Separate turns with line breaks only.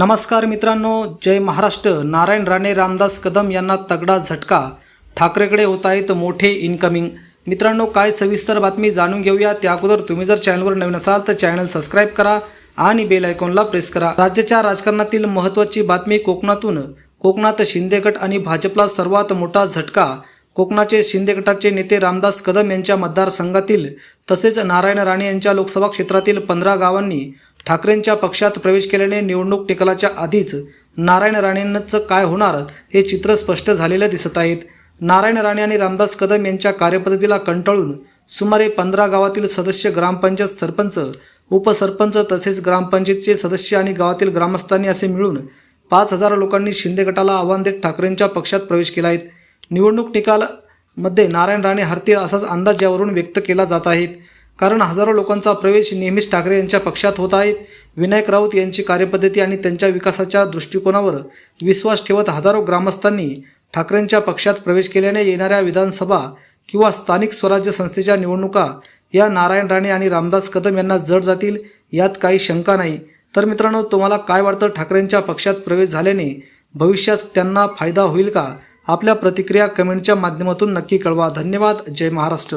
नमस्कार मित्रांनो जय महाराष्ट्र. नारायण राणे रामदास कदम यांना तगडा झटका. ठाकरेकडे होत आहेत मोठे इनकमिंग मित्रांनो काय सविस्तर बातमी जाणून घेऊया. त्या अगोदर तुम्ही जर चॅनलवर नवीन असाल तर चॅनल सबस्क्राईब करा आणि बेल आयकॉनला प्रेस करा. राज्याच्या राजकारणातील महत्त्वाची बातमी कोकणातून. कोकणात शिंदे गट आणि भाजपला सर्वात मोठा झटका. कोकणाचे शिंदे गटाचे नेते रामदास कदम यांच्या मतदारसंघातील तसेच नारायण राणे यांच्या लोकसभा क्षेत्रातील पंधरा गावांनी ठाकरेंच्या पक्षात प्रवेश केल्याने निवडणूक निकालाच्या आधीच नारायण राणेंचं काय होणार हे चित्र स्पष्ट झालेलं दिसत आहेत. नारायण राणे आणि रामदास कदम यांच्या कार्यपद्धतीला कंटाळून सुमारे पंधरा गावातील सदस्य ग्रामपंचायत सरपंच उपसरपंच तसेच ग्रामपंचायतचे सदस्य आणि गावातील ग्रामस्थांनी असे मिळून पाच हजार लोकांनी शिंदे गटाला आव्हान देत ठाकरेंच्या पक्षात प्रवेश केला आहे. निवडणूक निकालामध्ये नारायण राणे हरतील असाच अंदाज यावरून व्यक्त केला जात आहेत कारण हजारो लोकांचा प्रवेश नेहमीच ठाकरे यांच्या पक्षात होत आहेत. विनायक राऊत यांची कार्यपद्धती आणि त्यांच्या विकासाच्या दृष्टिकोनावर विश्वास ठेवत हजारो ग्रामस्थांनी ठाकरेंच्या पक्षात प्रवेश केल्याने येणाऱ्या विधानसभा किंवा स्थानिक स्वराज्य संस्थेच्या निवडणुका या नारायण राणे आणि रामदास कदम यांना जड जातील यात काही शंका नाही. तर मित्रांनो तुम्हाला काय वाटतं? ठाकरेंच्या पक्षात प्रवेश झाल्याने भविष्यात त्यांना फायदा होईल का? आपल्या प्रतिक्रिया कमेंटच्या माध्यमातून नक्की कळवा. धन्यवाद. जय महाराष्ट्र.